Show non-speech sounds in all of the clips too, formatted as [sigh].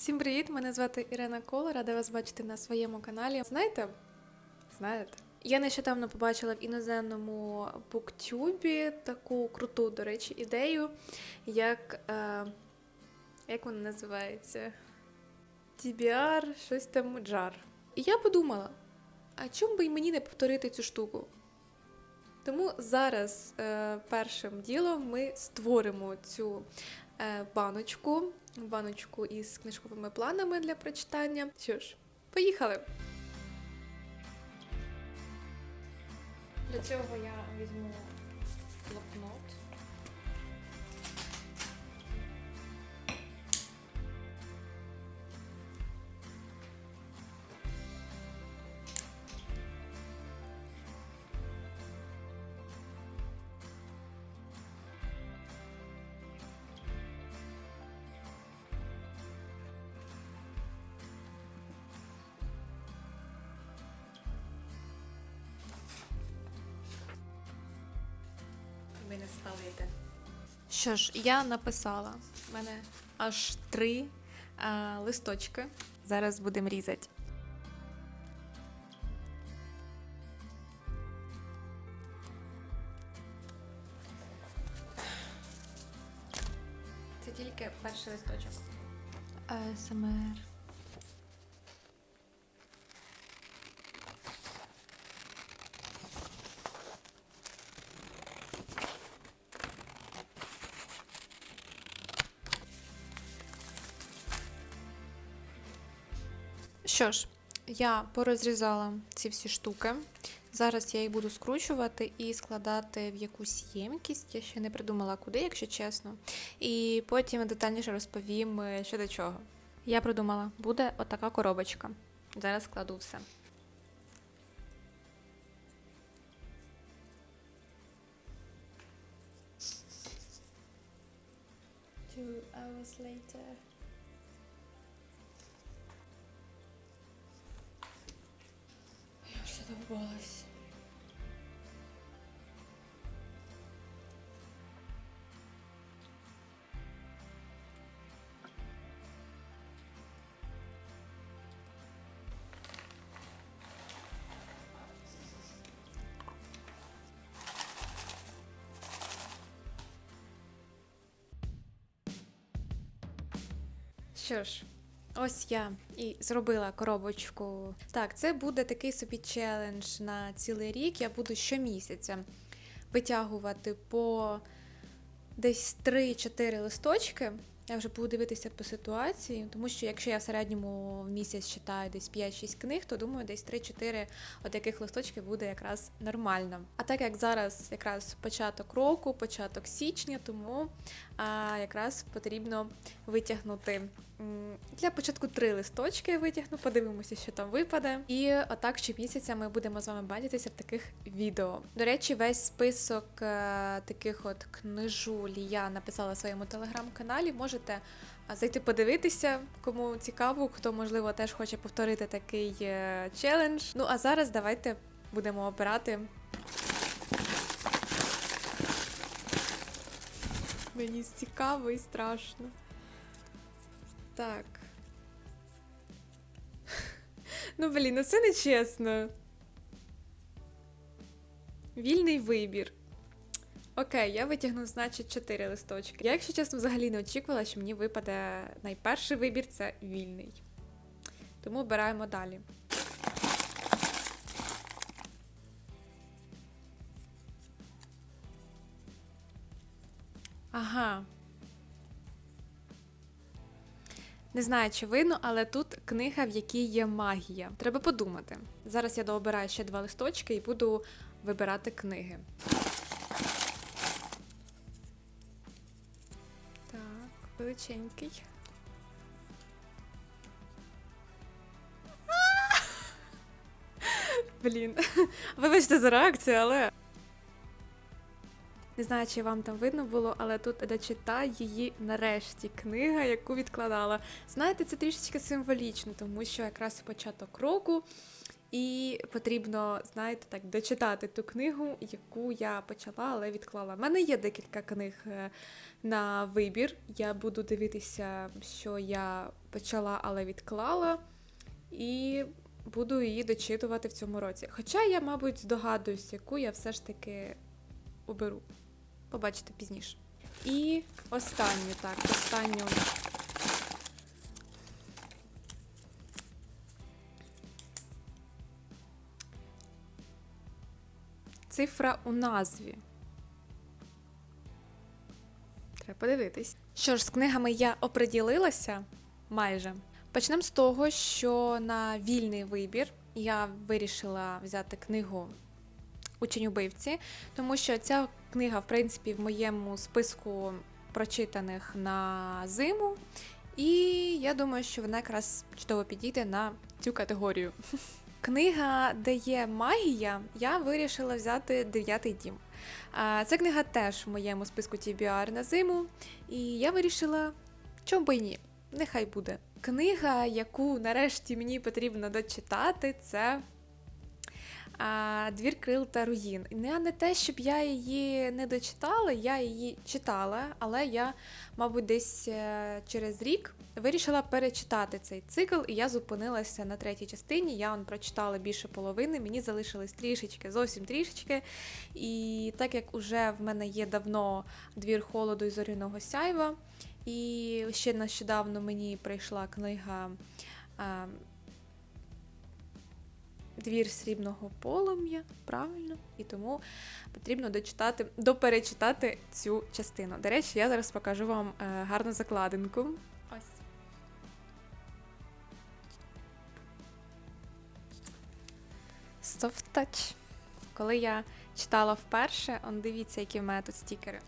Всім привіт! Мене звати Ірина Кола, рада вас бачити на своєму каналі. Знаєте? Знаєте? Я нещодавно побачила в іноземному буктюбі таку круту, до речі, ідею, як. Е, як вона називається? TBR, щось там джар. І я подумала, а чому би й мені не повторити цю штуку? Тому зараз е, першим ділом ми створимо цю е, баночку, баночку із книжковими планами для прочитання. Що ж, поїхали! Для цього я візьму Ви не спалите. Що ж, я написала. У мене аж три а, листочки. Зараз будемо різати. Це тільки перший листочок. АСМР. Що ж, я порозрізала ці всі штуки. Зараз я їх буду скручувати і складати в якусь ємкість. Я ще не придумала куди, якщо чесно. І потім детальніше розповім, е, що до чого. Я придумала, буде отака коробочка. Зараз складу все. Two hours later. Я. Що ж, ось я і зробила коробочку. Так, це буде такий собі челендж на цілий рік. Я буду щомісяця витягувати по десь 3-4 листочки. Я вже буду дивитися по ситуації, тому що якщо я в середньому в місяць читаю десь 5-6 книг, то думаю, десь 3-4 отаких листочків буде якраз нормально. А так як зараз якраз початок року, початок січня, тому а, якраз потрібно витягнути для початку три листочки. Я витягну, подивимося, що там випаде. І отак щомісяця ми будемо з вами бачитися в таких відео. До речі, весь список е, таких от книжулі я написала в своєму телеграм-каналі. Можете зайти подивитися, кому цікаво, хто можливо теж хоче повторити такий е, челендж. Ну а зараз давайте будемо обирати. Мені цікаво і страшно. Так. Ну, блін, ну це не чесно. Вільний вибір. Окей, я витягну, значить, 4 листочки. Я, якщо чесно, взагалі не очікувала, що мені випаде найперший вибір це вільний. Тому обираємо далі. Ага. Не знаю, чи видно, але тут книга, в якій є магія. Треба подумати. Зараз я дообираю ще два листочки і буду вибирати книги. Так, величенький. [laughs] Блін, вибачте за реакцію, але. Не знаю, чи вам там видно було, але тут дочитай її нарешті книга, яку відкладала. Знаєте, це трішечки символічно, тому що якраз початок року, І потрібно, знаєте, так, дочитати ту книгу, яку я почала, але відклала. У мене є декілька книг е, на вибір. Я буду дивитися, що я почала, але відклала. І буду її дочитувати в цьому році. Хоча я, мабуть, здогадуюсь, яку я все ж таки оберу. Побачите пізніше. І останню, так, останню. Цифра у назві. Треба подивитись. Що ж, з книгами я оприділилася майже. Почнемо з того, що на вільний вибір я вирішила взяти книгу Учень убивці, тому що ця книга, в принципі, в моєму списку прочитаних на зиму, і я думаю, що вона якраз чудово підійде на цю категорію. [laughs] Книга, де є магія, я вирішила взяти дев'ятий дім. Ця книга теж в моєму списку TBR на зиму, і я вирішила, чому би ні, нехай буде. Книга, яку нарешті мені потрібно дочитати, це Двір крил та руїн. Не, не те, щоб я її не дочитала, я її читала, але я, мабуть, десь е, через рік вирішила перечитати цей цикл, і я зупинилася на третій частині. Я он прочитала більше половини, мені залишилось трішечки, зовсім трішечки. І так як уже в мене є давно двір холоду і зоряного сяйва, і ще нещодавно мені прийшла книга. Двір срібного полум'я, правильно, і тому потрібно дочитати, доперечитати цю частину. До речі, я зараз покажу вам е, гарну закладинку. Ось. Soft Touch. Коли я читала вперше, он дивіться, які в мене тут стікери.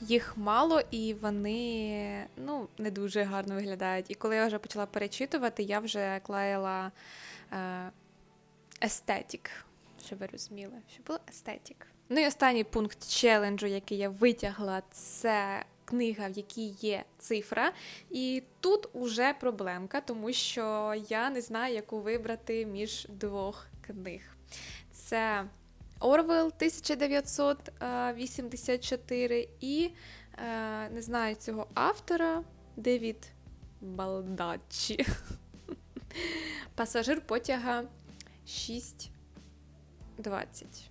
Їх мало, і вони ну, не дуже гарно виглядають. І коли я вже почала перечитувати, я вже клеїла е, естетік, щоб ви розуміли, щоб було естетік. Ну і останній пункт челенджу, який я витягла, це книга, в якій є цифра. І тут уже проблемка, тому що я не знаю, яку вибрати між двох книг. Це Орвел 1984 і е, не знаю цього автора Девід Балдачі. [laughs] Пасажир потяга 6.20.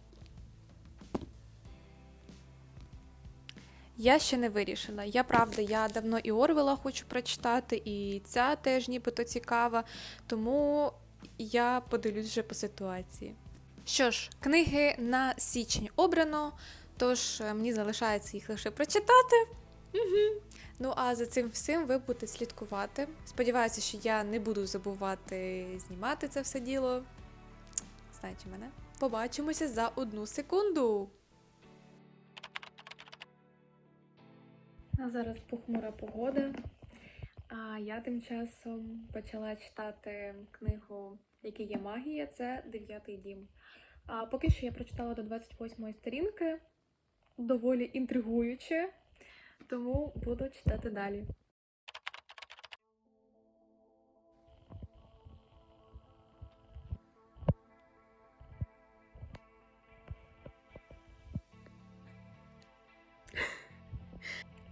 Я ще не вирішила. Я правда, я давно і Орвела хочу прочитати, і ця теж нібито цікава, тому я подивлюсь вже по ситуації. Що ж, книги на січень обрано, тож е, мені залишається їх лише прочитати. Угу. Ну а за цим всім ви будете слідкувати. Сподіваюся, що я не буду забувати знімати це все діло. Знаєте мене? Побачимося за одну секунду. А зараз похмура погода. А я тим часом почала читати книгу Яка є магія, це дев'ятий дім. А поки що я прочитала до 28 сторінки, доволі інтригуюче, тому буду читати далі.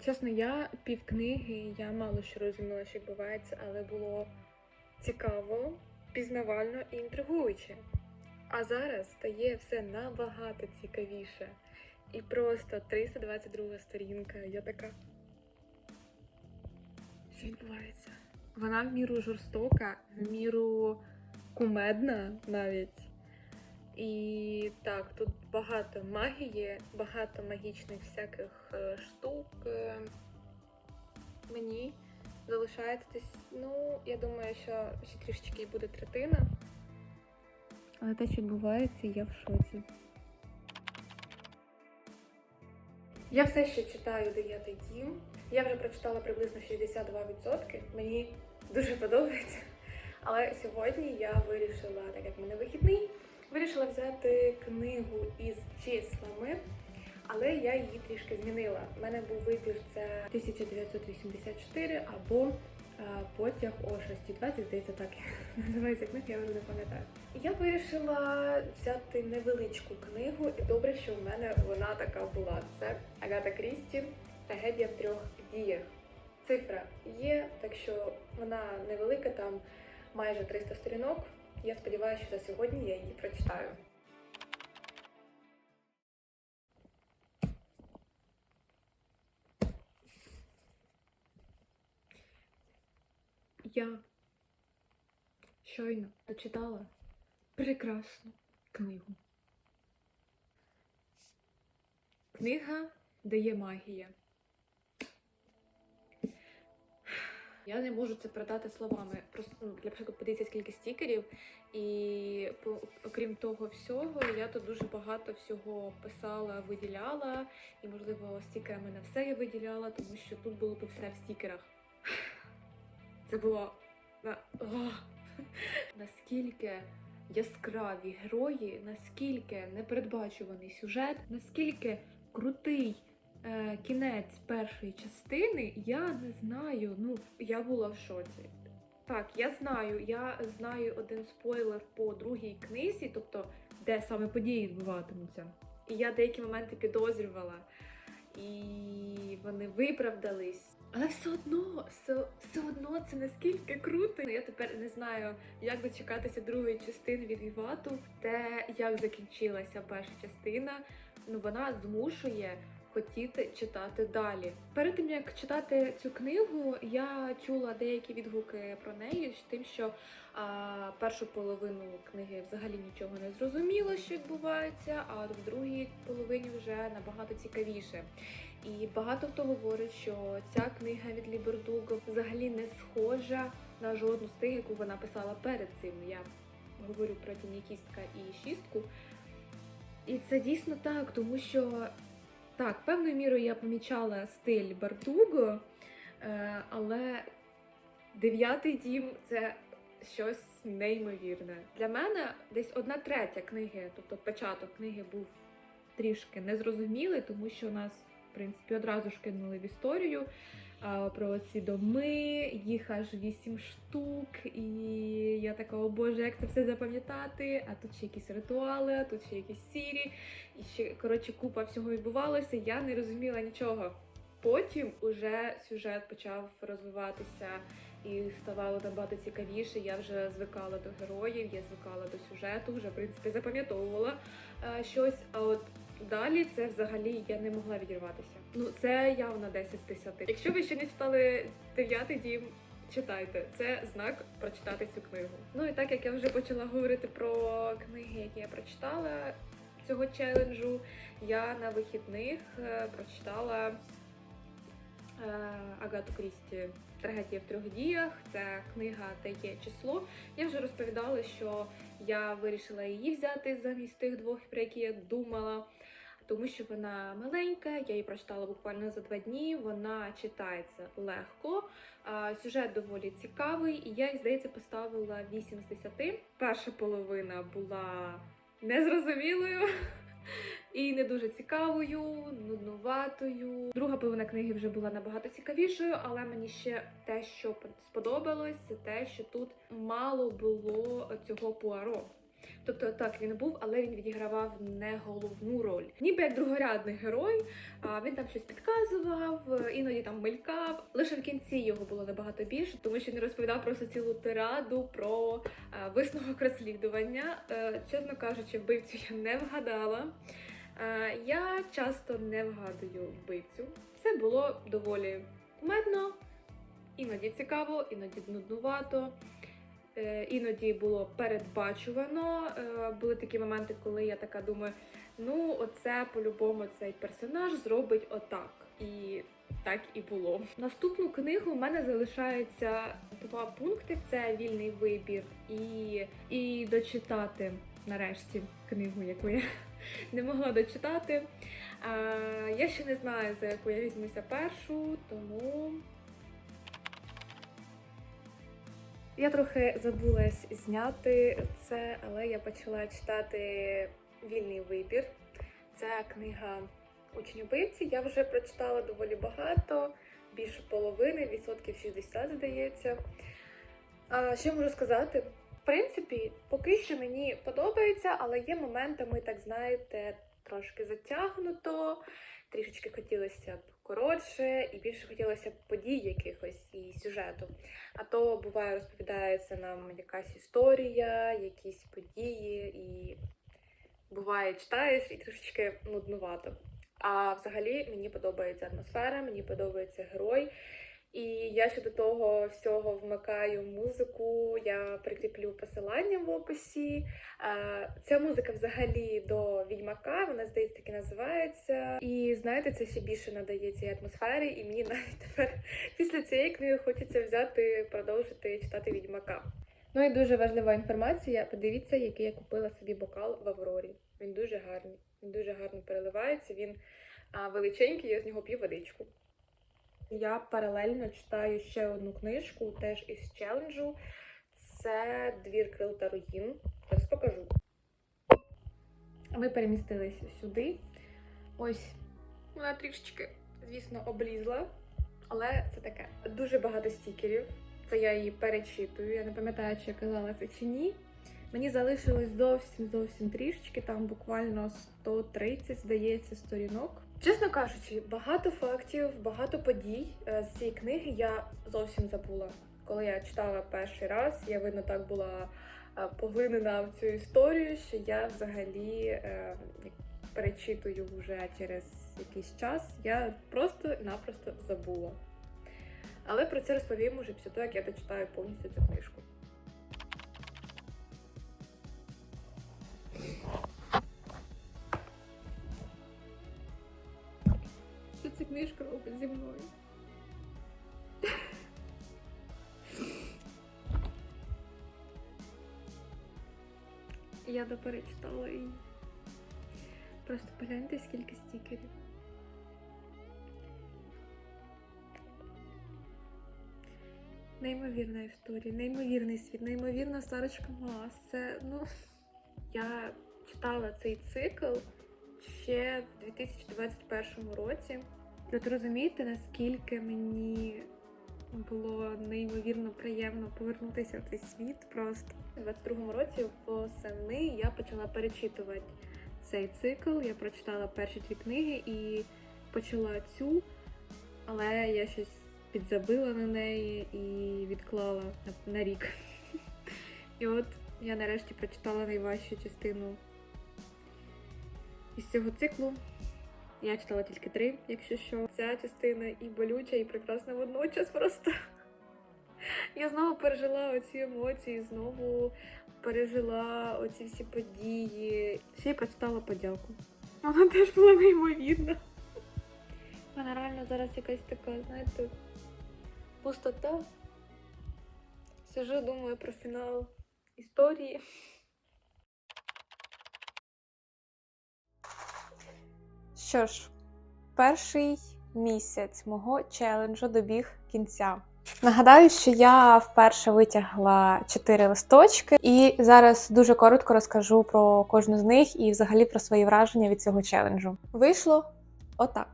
Чесно, я пів книги, я мало що розуміла, що відбувається, але було цікаво, пізнавально і інтригуюче. А зараз стає все набагато цікавіше. І просто 322 сторінка. Я така. Що відбувається? Вона в міру жорстока, в міру кумедна навіть. І так, тут багато магії, багато магічних всяких е, штук. Е, Мені залишається десь, ну, я думаю, що ще трішечки і буде третина. Але те, що відбувається, я в шоці. Я все ще читаю дев'ятий дім. Я вже прочитала приблизно 62%. Мені дуже подобається. Але сьогодні я вирішила, так як в мене вихідний, вирішила взяти книгу із числами, але я її трішки змінила. У мене був вибір це 1984 або Потяг о 6.20, здається, так [laughs] називається книга, я вже не пам'ятаю. Я вирішила взяти невеличку книгу, і добре, що в мене вона така була. Це Агата Крісті Трагедія в трьох діях. Цифра є, так що вона невелика, там майже 300 сторінок. Я сподіваюся, що за сьогодні я її прочитаю. Я щойно дочитала прекрасну книгу. Книга дає магія. Я не можу це передати словами. Просто ну, для початку подивіться, скільки стікерів. І окрім того всього, я тут дуже багато всього писала, виділяла. І, можливо, стікерами не все я виділяла, тому що тут було б все в стікерах. Це було наскільки яскраві герої, наскільки непередбачуваний сюжет, наскільки крутий е, кінець першої частини, я не знаю. Ну, я була в шоці. Так, я знаю, я знаю один спойлер по другій книзі, тобто де саме події відбуватимуться. І я деякі моменти підозрювала, і вони виправдались. Але все одно, все, все одно це наскільки круто. Я тепер не знаю, як дочекатися другої частини від Вівату. Те, як закінчилася перша частина, ну вона змушує хотіти читати далі. Перед тим як читати цю книгу, я чула деякі відгуки про неї тим, що а, першу половину книги взагалі нічого не зрозуміло, що відбувається, а в другій половині вже набагато цікавіше. І багато хто говорить, що ця книга від Лібердуго взагалі не схожа на жодну з тих, яку вона писала перед цим. Я говорю про тінікістка і шістку. І це дійсно так, тому що так, певною мірою я помічала стиль Бардуго, е, але дев'ятий дім це щось неймовірне. Для мене десь одна третя книги, тобто початок книги був трішки незрозумілий, тому що нас, в принципі, одразу ж кинули в історію про ці доми, їх аж вісім штук, і я така, о боже, як це все запам'ятати? А тут ще якісь ритуали, а тут ще якісь сірі, і ще коротше купа всього відбувалося. Я не розуміла нічого. Потім уже сюжет почав розвиватися і ставало набагато цікавіше. Я вже звикала до героїв, я звикала до сюжету, вже в принципі запам'ятовувала е, щось. А от далі це взагалі я не могла відірватися. Ну це явно 10 з 10. Якщо ви ще не читали дев'ятий дім. Читайте, це знак прочитати цю книгу. Ну і так як я вже почала говорити про книги, які я прочитала цього челенджу, я на вихідних е, прочитала е, Агату Крісті Трагедія в трьох діях. Це книга Та є число. Я вже розповідала, що я вирішила її взяти замість тих двох, про які я думала. Тому що вона маленька, я її прочитала буквально за два дні. Вона читається легко, сюжет доволі цікавий, і я їй, здається, поставила 8 з 10. Перша половина була незрозумілою [laughs] і не дуже цікавою, нуднуватою. Друга половина книги вже була набагато цікавішою, але мені ще те, що сподобалось, це те, що тут мало було цього пуаро. Тобто так він був, але він відігравав не головну роль. Ніби як другорядний герой, а він там щось підказував, іноді там мелькав. Лише в кінці його було набагато більше, тому що він розповідав просто цілу тираду про е, висновок розслідування. Е, чесно кажучи, вбивцю я не вгадала. Е, я часто не вгадую вбивцю. Це було доволі кумедно, іноді цікаво, іноді нуднувато. Е, Іноді було передбачувано. Е, Були такі моменти, коли я така думаю: ну, оце по-любому цей персонаж зробить отак. І так і було. Наступну книгу в мене залишаються два пункти: це вільний вибір і, і дочитати нарешті книгу, яку я [laughs] не могла дочитати. А, я ще не знаю, за яку я візьмуся першу, тому. Я трохи забулась зняти це, але я почала читати Вільний вибір. Це книга учньовиці. Я вже прочитала доволі багато. більше половини, відсотків 60, здається. А, що можу сказати? В принципі, поки що мені подобається, але є моментами, так знаєте, трошки затягнуто, трішечки хотілося б коротше, і більше хотілося подій якихось і сюжету. А то буває розповідається нам якась історія, якісь події, і буває читаєш і трошечки нуднувато. А взагалі мені подобається атмосфера, мені подобається герой. І я ще до того всього вмикаю музику, я прикріплю посилання в описі. Ця музика взагалі до відьмака, вона здається так і називається. І знаєте, це ще більше надає цій атмосфері, і мені [laughs] навіть тепер після цієї книги хочеться взяти, продовжити читати відьмака. Ну і дуже важлива інформація. Подивіться, який я купила собі бокал в Аврорі. Він дуже гарний, він дуже гарно переливається. Він величенький, я з нього п'ю водичку. Я паралельно читаю ще одну книжку, теж із челенджу. Це Двір крил та руїн. Зараз покажу. Ми перемістилися сюди. Ось вона трішечки, звісно, облізла, але це таке. Дуже багато стікерів. Це я її перечитую. Я не пам'ятаю, чи я казала це чи ні. Мені залишилось зовсім зовсім трішечки, там буквально 130, здається, сторінок. Чесно кажучи, багато фактів, багато подій е, з цієї книги я зовсім забула. Коли я читала перший раз, я видно так була е, поглинена в цю історію, що я взагалі е, перечитую вже через якийсь час. Я просто-напросто забула. Але про це розповім уже після того, як я дочитаю повністю цю книжку. Книжка робить зі мною? Я доперечитала і просто погляньте, скільки стікерів. Неймовірна історія, неймовірний світ, неймовірна Сарочка Маас. Це, ну, я читала цей цикл ще в 2021 році. І от розумієте, наскільки мені було неймовірно приємно повернутися в цей світ просто. У 22-му році восени я почала перечитувати цей цикл. Я прочитала перші дві книги і почала цю, але я щось підзабила на неї і відклала на, рік. [laughs] І от я нарешті прочитала найважчу частину із цього циклу. Я читала тільки три, якщо що. Ця частина і болюча, і прекрасна водночас просто. Я знову пережила оці емоції, знову пережила оці всі події. Ще й прочитала подяку. Вона теж була неймовірна. Вона реально зараз якась така, знаєте, пустота. Сижу, думаю про фінал історії. Що ж, перший місяць мого челенджу добіг кінця. Нагадаю, що я вперше витягла 4 листочки, і зараз дуже коротко розкажу про кожну з них і взагалі про свої враження від цього челенджу. Вийшло отак.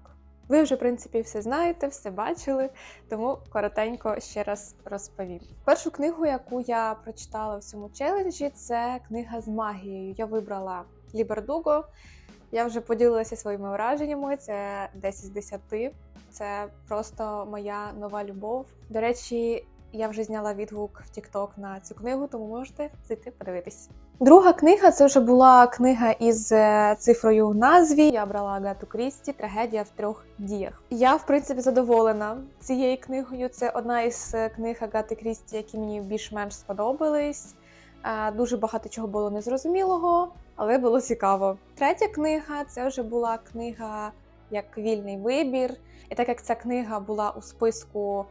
Ви вже, в принципі, все знаєте, все бачили, тому коротенько ще раз розповім. Першу книгу, яку я прочитала в цьому челенджі, це книга з магією. Я вибрала Лібердуго. Я вже поділилася своїми враженнями. Це 10 з 10. Це просто моя нова любов. До речі, я вже зняла відгук в TikTok на цю книгу, тому можете зайти подивитись. Друга книга це вже була книга із е, цифрою в назві. Я брала Агату Крісті Трагедія в трьох діях. Я, в принципі, задоволена цією книгою. Це одна із е, книг Агати Крісті, які мені більш-менш сподобались. Дуже багато чого було незрозумілого, але було цікаво. Третя книга це вже була книга як вільний вибір. І так як ця книга була у списку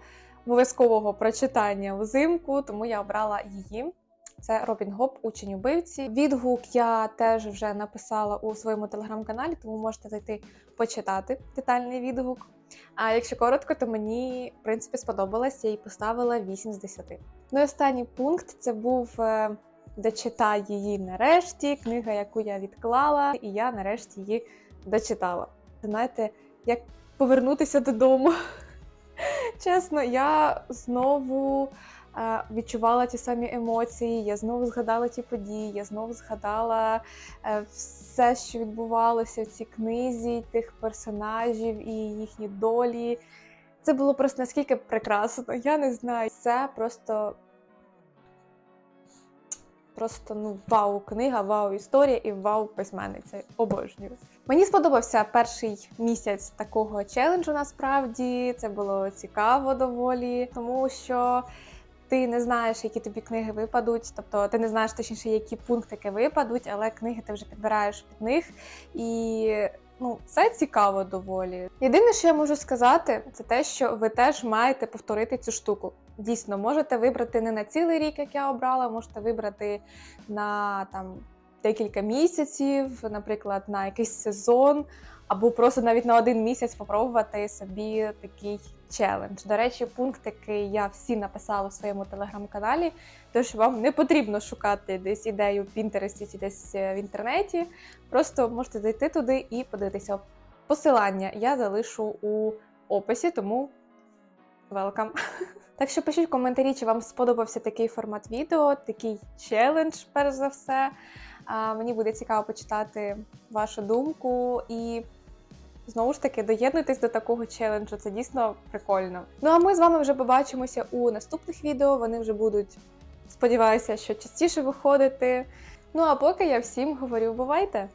обов'язкового прочитання взимку, тому я обрала її. Це Робін Гоп, учень убивці. Відгук я теж вже написала у своєму телеграм-каналі, тому можете зайти почитати детальний відгук. А якщо коротко, то мені в принципі сподобалось, я їй поставила 8 з 10. Ну і останній пункт це був дочитай її нарешті. Книга, яку я відклала, і я нарешті її дочитала. Знаєте, як повернутися додому. [laughs] Чесно, я знову е, відчувала ті самі емоції, я знову згадала ті події, я знову згадала е, все, що відбувалося в цій книзі, тих персонажів і їхні долі. Це було просто наскільки прекрасно. Я не знаю. Це просто. Просто ну вау, книга, вау, історія і вау письменниця. Обожнюю. Мені сподобався перший місяць такого челенджу. Насправді це було цікаво доволі, тому що ти не знаєш, які тобі книги випадуть. Тобто ти не знаєш точніше, які пунктики випадуть, але книги ти вже підбираєш під них. І ну, це цікаво доволі. Єдине, що я можу сказати, це те, що ви теж маєте повторити цю штуку. Дійсно, можете вибрати не на цілий рік, як я обрала, можете вибрати на там декілька місяців, наприклад, на якийсь сезон, або просто навіть на один місяць попробувати собі такий челендж. До речі, пунктики я всі написала в своєму телеграм-каналі, тож вам не потрібно шукати десь ідею в Пінтересті чи десь е, в інтернеті. Просто можете зайти туди і подивитися. Посилання я залишу у описі, тому welcome. [laughs] Так що пишіть в коментарі, чи вам сподобався такий формат відео, такий челендж, перш за все. Мені буде цікаво почитати вашу думку і знову ж таки доєднуйтесь до такого челенджу. Це дійсно прикольно. Ну а ми з вами вже побачимося у наступних відео. Вони вже будуть, сподіваюся, що частіше виходити. Ну а поки я всім говорю, бувайте!